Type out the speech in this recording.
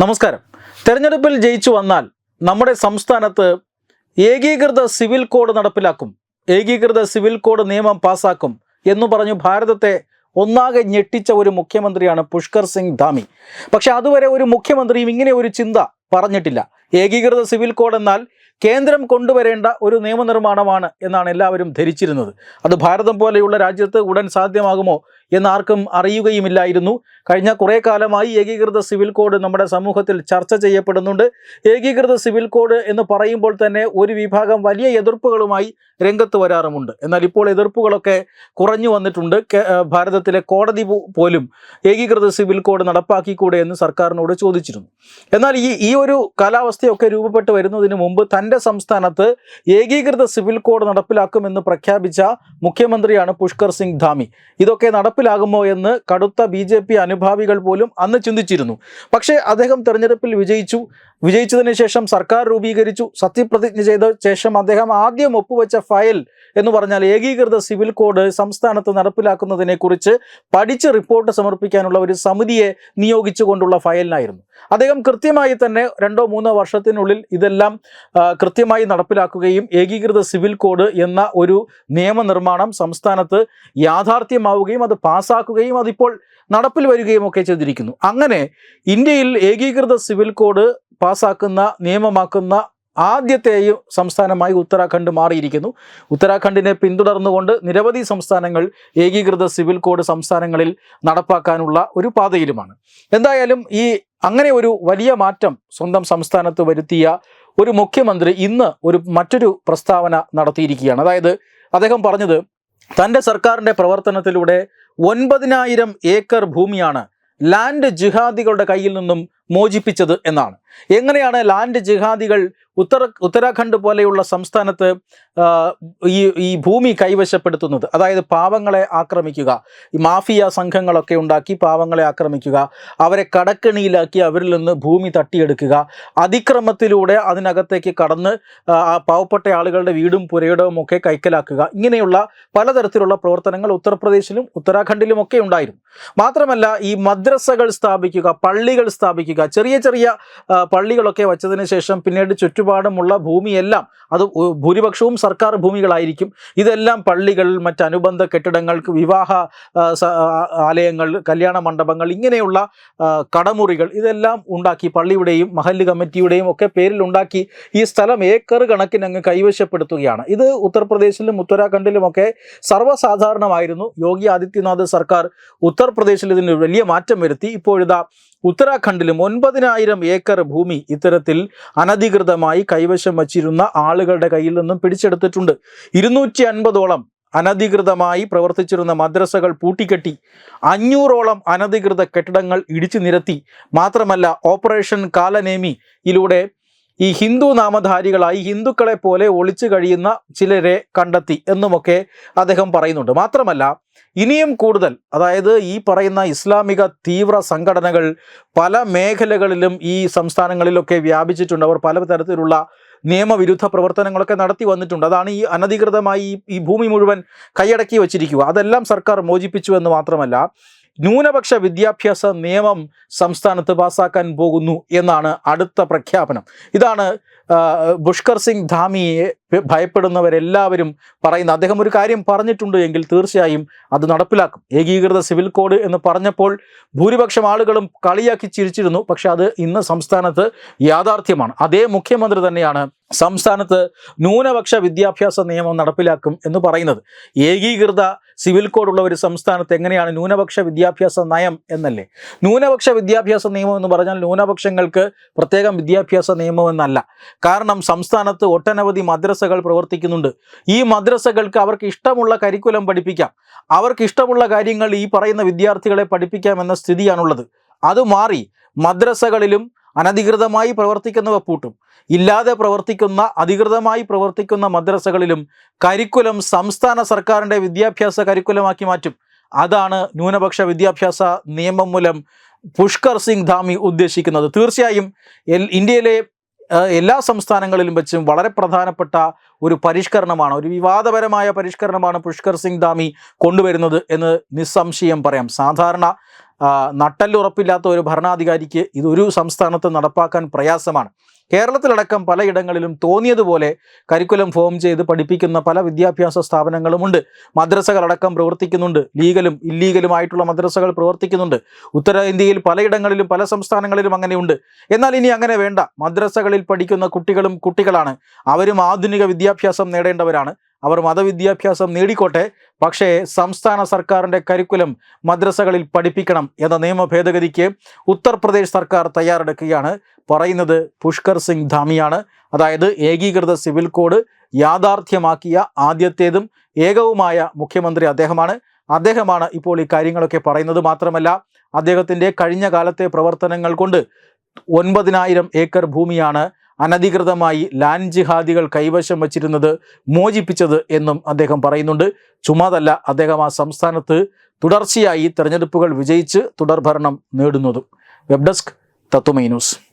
നമസ്കാരം. തെരഞ്ഞെടുപ്പിൽ ജയിച്ചു വന്നാൽ നമ്മുടെ സംസ്ഥാനത്ത് ഏകീകൃത സിവിൽ കോഡ് നടപ്പിലാക്കും. ഏകീകൃത സിവിൽ കോഡ് നിയമം പാസാക്കും എന്ന് പറഞ്ഞു ഭാരതത്തെ ഒന്നാകെ ഞെട്ടിച്ച ഒരു മുഖ്യമന്ത്രിയാണ് പുഷ്കർ സിംഗ് ധാമി. പക്ഷെ അതുവരെ ഒരു മുഖ്യമന്ത്രിയും ഇങ്ങനെ ഒരു ചിന്ത പറഞ്ഞിട്ടില്ല. ഏകീകൃത സിവിൽ കോഡ് എന്നാൽ കേന്ദ്രം കൊണ്ടുവരേണ്ട ഒരു നിയമനിർമ്മാണമാണ് എന്നാണ് എല്ലാവരും ധരിച്ചിരുന്നത്. അത് ഭാരതം പോലെയുള്ള രാജ്യത്ത് ഉടൻ സാധ്യമാകുമോ എന്നാർക്കും അറിയുകയുമില്ലായിരുന്നു. കഴിഞ്ഞ കുറേ കാലമായി ഏകീകൃത സിവിൽ കോഡ് നമ്മുടെ സമൂഹത്തിൽ ചർച്ച ചെയ്യപ്പെടുന്നുണ്ട്. ഏകീകൃത സിവിൽ കോഡ് എന്ന് പറയുമ്പോൾ തന്നെ ഒരു വിഭാഗം വലിയ എതിർപ്പുകളുമായി രംഗത്ത് വരാറുമുണ്ട്. എന്നാൽ ഇപ്പോൾ എതിർപ്പുകളൊക്കെ കുറഞ്ഞു വന്നിട്ടുണ്ട്. ഭാരതത്തിലെ കോടതി പോലും ഏകീകൃത സിവിൽ കോഡ് നടപ്പാക്കിക്കൂടെ എന്ന് സർക്കാരിനോട് ചോദിച്ചിരുന്നു. എന്നാൽ ഈ ഈ ഒരു കാലാവസ്ഥയൊക്കെ രൂപപ്പെട്ട് വരുന്നതിന് മുമ്പ് തന്റെ സംസ്ഥാനത്ത് ഏകീകൃത സിവിൽ കോഡ് നടപ്പിലാക്കുമെന്ന് പ്രഖ്യാപിച്ച മുഖ്യമന്ത്രിയാണ് പുഷ്കർ സിംഗ് ധാമി. ഇതൊക്കെ നടപ്പിലാകുമോ എന്ന് കടുത്ത ബി ജെ പി അനുഭാവികൾ പോലും അന്ന് ചിന്തിച്ചിരുന്നു. പക്ഷേ അദ്ദേഹം തെരഞ്ഞെടുപ്പിൽ വിജയിച്ചു. വിജയിച്ചതിന് ശേഷം സർക്കാർ രൂപീകരിച്ചു. സത്യപ്രതിജ്ഞ ചെയ്ത ശേഷം അദ്ദേഹം ആദ്യം ഒപ്പുവെച്ച ഫയൽ എന്ന് പറഞ്ഞാൽ ഏകീകൃത സിവിൽ കോഡ് സംസ്ഥാനത്ത് നടപ്പിലാക്കുന്നതിനെക്കുറിച്ച് പഠിച്ച് റിപ്പോർട്ട് സമർപ്പിക്കാനുള്ള ഒരു സമിതിയെ നിയോഗിച്ചുകൊണ്ടുള്ള ഫയലിനായിരുന്നു. അദ്ദേഹം കൃത്യമായി തന്നെ രണ്ടോ മൂന്നോ വർഷത്തിനുള്ളിൽ ഇതെല്ലാം കൃത്യമായി നടപ്പിലാക്കുകയും ഏകീകൃത സിവിൽ കോഡ് എന്ന ഒരു നിയമനിർമ്മാണം സംസ്ഥാനത്ത് യാഥാർത്ഥ്യമാവുകയും അത് പാസ്സാക്കുകയും അതിപ്പോൾ നടപ്പിൽ വരികയും ഒക്കെ ചെയ്തിരിക്കുന്നു. അങ്ങനെ ഇന്ത്യയിൽ ഏകീകൃത സിവിൽ കോഡ് പാസ്സാക്കുന്ന നിയമമാക്കുന്ന ആദ്യത്തെയും സംസ്ഥാനമായി ഉത്തരാഖണ്ഡ് മാറിയിരിക്കുന്നു. ഉത്തരാഖണ്ഡിനെ പിന്തുടർന്നുകൊണ്ട് നിരവധി സംസ്ഥാനങ്ങൾ ഏകീകൃത സിവിൽ കോഡ് സംസ്ഥാനങ്ങളിൽ നടപ്പാക്കാനുള്ള ഒരു പാതയിലുമാണ്. എന്തായാലും ഈ അങ്ങനെ ഒരു വലിയ മാറ്റം സ്വന്തം സംസ്ഥാനത്ത് വരുത്തിയ ഒരു മുഖ്യമന്ത്രി ഇന്ന് ഒരു മറ്റൊരു പ്രസ്താവന നടത്തിയിരിക്കുകയാണ്. അതായത് അദ്ദേഹം പറഞ്ഞത് തന്റെ സർക്കാരിന്റെ പ്രവർത്തനത്തിലൂടെ ഒൻപതിനായിരം ഏക്കർ ഭൂമിയാണ് ലാൻഡ് ജിഹാദികളുടെ കയ്യിൽ നിന്നും മോചിപ്പിച്ചത് എന്നാണ്. എങ്ങനെയാണ് ലാൻഡ് ജിഹാദികൾ ഉത്തര ഉത്തരാഖണ്ഡ് പോലെയുള്ള സംസ്ഥാനത്ത് ഈ ഈ ഭൂമി കൈവശപ്പെടുത്തുന്നത്. അതായത് പാവങ്ങളെ ആക്രമിക്കുക. ഈ മാഫിയ സംഘങ്ങളൊക്കെ ഉണ്ടാക്കി പാവങ്ങളെ ആക്രമിക്കുക. അവരെ കടക്കെണിയിലാക്കി അവരിൽ നിന്ന് ഭൂമി തട്ടിയെടുക്കുക. അതിക്രമത്തിലൂടെ അതിനകത്തേക്ക് കടന്ന് പാവപ്പെട്ട ആളുകളുടെ വീടും പുരയിടവും ഒക്കെ കൈക്കലാക്കുക. ഇങ്ങനെയുള്ള പലതരത്തിലുള്ള പ്രവർത്തനങ്ങൾ ഉത്തർപ്രദേശിലും ഉത്തരാഖണ്ഡിലും ഒക്കെ ഉണ്ടായിരുന്നു. മാത്രമല്ല ഈ മദ്രസകൾ സ്ഥാപിക്കുക പള്ളികൾ സ്ഥാപിക്കുക ചെറിയ ചെറിയ പള്ളികളൊക്കെ വച്ചതിന് ശേഷം പിന്നീട് ചുറ്റുപാടുമുള്ള ഭൂമിയെല്ലാം അത് ഭൂരിപക്ഷവും സർക്കാർ ഭൂമികളായിരിക്കും. ഇതെല്ലാം പള്ളികൾ മറ്റ് അനുബന്ധ കെട്ടിടങ്ങൾക്ക് വിവാഹ ആലയങ്ങൾ കല്യാണ മണ്ഡപങ്ങൾ ഇങ്ങനെയുള്ള കടമുറികൾ ഇതെല്ലാം ഉണ്ടാക്കി പള്ളിയുടെയും മഹല്ല് കമ്മിറ്റിയുടെയും ഒക്കെ പേരിൽ ഉണ്ടാക്കി ഈ സ്ഥലം ഏക്കർ കണക്കിന് അങ്ങ് കൈവശപ്പെടുത്തുകയാണ്. ഇത് ഉത്തർപ്രദേശിലും ഉത്തരാഖണ്ഡിലുമൊക്കെ സർവസാധാരണമായിരുന്നു. യോഗി ആദിത്യനാഥ് സർക്കാർ ഉത്തർപ്രദേശിൽ ഇതിന് വലിയ മാറ്റം വരുത്തി. ഇപ്പോഴിതാ ഉത്തരാഖണ്ഡിലും ഒൻപതിനായിരം ഏക്കർ ഭൂമി ഇത്തരത്തിൽ അനധികൃതമായി കൈവശം വച്ചിരുന്ന ആളുകളുടെ കയ്യിൽ നിന്നും പിടിച്ചെടുത്തിട്ടുണ്ട്. ഇരുന്നൂറ്റി അൻപതോളം അനധികൃതമായി പ്രവർത്തിച്ചിരുന്ന മദ്രസകൾ പൂട്ടിക്കെട്ടി. അഞ്ഞൂറോളം അനധികൃത കെട്ടിടങ്ങൾ ഇടിച്ചു നിരത്തി. മാത്രമല്ല ഓപ്പറേഷൻ കാലനേമിയിലൂടെ ഈ ഹിന്ദു നാമധാരികളായി ഹിന്ദുക്കളെ പോലെ ഒളിച്ചു കഴിയുന്ന ചിലരെ കണ്ടെത്തി എന്നുമൊക്കെ അദ്ദേഹം പറയുന്നുണ്ട്. മാത്രമല്ല ഇനിയും കൂടുതൽ അതായത് ഈ പറയുന്ന ഇസ്ലാമിക തീവ്ര സംഘടനകൾ പല മേഖലകളിലും ഈ സംസ്ഥാനങ്ങളിലൊക്കെ വ്യാപിച്ചിട്ടുണ്ട്. അവർ പല തരത്തിലുള്ള നിയമവിരുദ്ധ പ്രവർത്തനങ്ങളൊക്കെ നടത്തി വന്നിട്ടുണ്ട്. അതാണ് ഈ അനധികൃതമായി ഈ- ഭൂമി മുഴുവൻ കൈയടക്കി വച്ചിരിക്കുക. അതെല്ലാം സർക്കാർ മോചിപ്പിച്ചു എന്ന് മാത്രമല്ല ന്യൂനപക്ഷ വിദ്യാഭ്യാസ നിയമം സംസ്ഥാനത്ത് പാസ്സാക്കാൻ പോകുന്നു എന്നാണ് അടുത്ത പ്രഖ്യാപനം. ഇതാണ് പുഷ്കർ സിംഗ് ധാമിയെ ഭയപ്പെടുന്നവരെല്ലാവരും പറയുന്ന അദ്ദേഹം ഒരു കാര്യം പറഞ്ഞിട്ടുണ്ട് എങ്കിൽ തീർച്ചയായും അത് നടപ്പിലാക്കും. ഏകീകൃത സിവിൽ കോഡ് എന്ന് പറഞ്ഞപ്പോൾ ഭൂരിപക്ഷം ആളുകളും കളിയാക്കി ചിരിച്ചിരുന്നു. പക്ഷെ അത് ഇന്ന് സംസ്ഥാനത്ത് യാഥാർത്ഥ്യമാണ്. അതേ മുഖ്യമന്ത്രി തന്നെയാണ് സംസ്ഥാനത്ത് ന്യൂനപക്ഷ വിദ്യാഭ്യാസ നിയമം നടപ്പിലാക്കും എന്ന് പറയുന്നത്. ഏകീകൃത സിവിൽ കോഡുള്ള ഒരു സംസ്ഥാനത്ത് എങ്ങനെയാണ് ന്യൂനപക്ഷ വിദ്യാഭ്യാസ നയം എന്നല്ലേ? ന്യൂനപക്ഷ വിദ്യാഭ്യാസ നിയമം എന്ന് പറഞ്ഞാൽ ന്യൂനപക്ഷങ്ങൾക്ക് പ്രത്യേകം വിദ്യാഭ്യാസ നിയമം എന്നല്ല. കാരണം സംസ്ഥാനത്ത് ഒട്ടനവധി മദ്രസകൾ പ്രവർത്തിക്കുന്നുണ്ട്. ഈ മദ്രസകൾക്ക് അവർക്ക് ഇഷ്ടമുള്ള കരിക്കുലം പഠിപ്പിക്കാം. അവർക്ക് ഇഷ്ടമുള്ള കാര്യങ്ങൾ ഈ പറയുന്ന വിദ്യാർത്ഥികളെ പഠിപ്പിക്കാമെന്ന സ്ഥിതിയാണുള്ളത്. അത് മാറി മദ്രസകളിലും അനധികൃതമായി പ്രവർത്തിക്കുന്നവ പൂട്ടും. ഇല്ലാതെ പ്രവർത്തിക്കുന്ന അധികൃതമായി പ്രവർത്തിക്കുന്ന മദ്രസകളിലും കരിക്കുലം സംസ്ഥാന സർക്കാരിന്റെ വിദ്യാഭ്യാസ കരിക്കുലമാക്കി മാറ്റും. അതാണ് ന്യൂനപക്ഷ വിദ്യാഭ്യാസ നിയമം മൂലം പുഷ്കർ സിംഗ് ധാമി ഉദ്ദേശിക്കുന്നത്. തീർച്ചയായും ഇന്ത്യയിലെ എല്ലാ സംസ്ഥാനങ്ങളിലും വെച്ചും വളരെ പ്രധാനപ്പെട്ട ഒരു പരിഷ്കരണമാണ് ഒരു വിവാദപരമായ പരിഷ്കരണമാണ് പുഷ്കർ സിംഗ് ധാമി കൊണ്ടുവരുന്നത് എന്ന് നിസ്സംശയം പറയാം. സാധാരണ നട്ടെല്ലുറപ്പില്ലാത്ത ഒരു ഭരണാധികാരിക്ക് ഇതൊരു സംസ്ഥാനത്ത് നടപ്പാക്കാൻ പ്രയാസമാണ്. കേരളത്തിലടക്കം പലയിടങ്ങളിലും തോന്നിയതുപോലെ കരിക്കുലം ഫോം ചെയ്ത് പഠിപ്പിക്കുന്ന പല വിദ്യാഭ്യാസ സ്ഥാപനങ്ങളുമുണ്ട്. മദ്രസകളടക്കം പ്രവർത്തിക്കുന്നുണ്ട്. ലീഗലും ഇല്ലീഗലുമായിട്ടുള്ള മദ്രസകൾ പ്രവർത്തിക്കുന്നുണ്ട്. ഉത്തരേന്ത്യയിൽ പലയിടങ്ങളിലും പല സംസ്ഥാനങ്ങളിലും അങ്ങനെയുണ്ട്. എന്നാൽ ഇനി അങ്ങനെ വേണ്ട. മദ്രസകളിൽ പഠിക്കുന്ന കുട്ടികളും കുട്ടികളാണ്. അവരും ആധുനിക വിദ്യാഭ്യാസം നേടേണ്ടവരാണ്. അവർ മതവിദ്യാഭ്യാസം നേടിക്കോട്ടെ പക്ഷേ സംസ്ഥാന സർക്കാരിന്റെ കരിക്കുലം മദ്രസകളിൽ പഠിപ്പിക്കണം എന്ന നിയമ ഭേദഗതിക്ക് ഉത്തർപ്രദേശ് സർക്കാർ തയ്യാറെടുക്കുകയാണ്. പറയുന്നത് പുഷ്കർ സിംഗ് ധാമിയാണ്. അതായത് ഏകീകൃത സിവിൽ കോഡ് യാഥാർത്ഥ്യമാക്കിയ ആദ്യത്തേതും ഏകവുമായ മുഖ്യമന്ത്രി അദ്ദേഹമാണ്. അദ്ദേഹമാണ് ഇപ്പോൾ ഈ കാര്യങ്ങളൊക്കെ പറയുന്നത് മാത്രമല്ല അദ്ദേഹത്തിന്റെ കഴിഞ്ഞ കാലത്തെ പ്രവർത്തനങ്ങൾ കൊണ്ട് ഒൻപതിനായിരം ഏക്കർ ഭൂമിയാണ് അനധികൃതമായി ലാൻ ജിഹാദികൾ കൈവശം വച്ചിരുന്നത് മോചിപ്പിച്ചത് എന്നും അദ്ദേഹം പറയുന്നുണ്ട്. ചുമ്മാതല്ല അദ്ദേഹം ആ സംസ്ഥാനത്ത് തുടർച്ചയായി തെരഞ്ഞെടുപ്പുകൾ വിജയിച്ച് തുടർഭരണം നേടുന്നതും. Web desk Tatwamayi news.